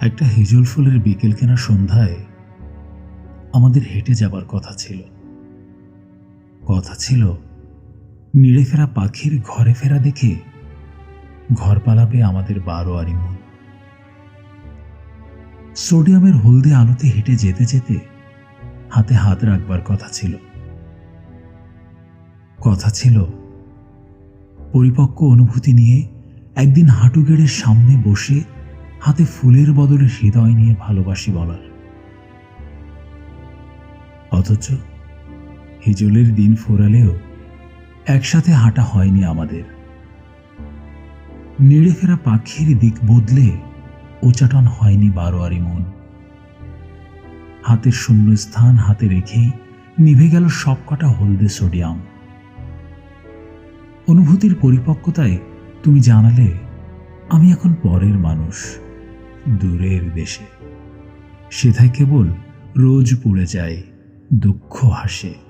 একটা হিজল ফুলের বিকেল কেনা সন্ধ্যায় আমাদের হেঁটে যাবার কথা ছিল। কথা ছিল, নিড়ে ফেরা পাখির ঘরে ফেরা দেখে ঘর পালাবে আমাদের বারো আরি মন সোডিয়ামের হলদে আলোতে হেঁটে যেতে যেতে হাতে হাত রাখবার কথা ছিল। কথা ছিল, পরিপক্ক অনুভূতি নিয়ে একদিন হাঁটু গেড়ে সামনে বসে হাতে ফুলের বদলে হৃদয় নিয়ে ভালোবাসি বলার। অথচ হিজলের দিন ফোরালেও একসাথে হাঁটা হয়নি আমাদের। নেড়ে ফেরা পাখির দিক বদলে উচাটন হয়নি বারোয়ারি মন। হাতের শূন্য স্থান হাতে রেখেই নিভে গেল সবকটা হলদে সোডিয়াম। অনুভূতির পরিপক্কতায় তুমি জানালে, আমি এখন পরের মানুষ। দূরের দেশে। সেথায় কেবল রোজ পড়ে যায় দুঃখ হাসে।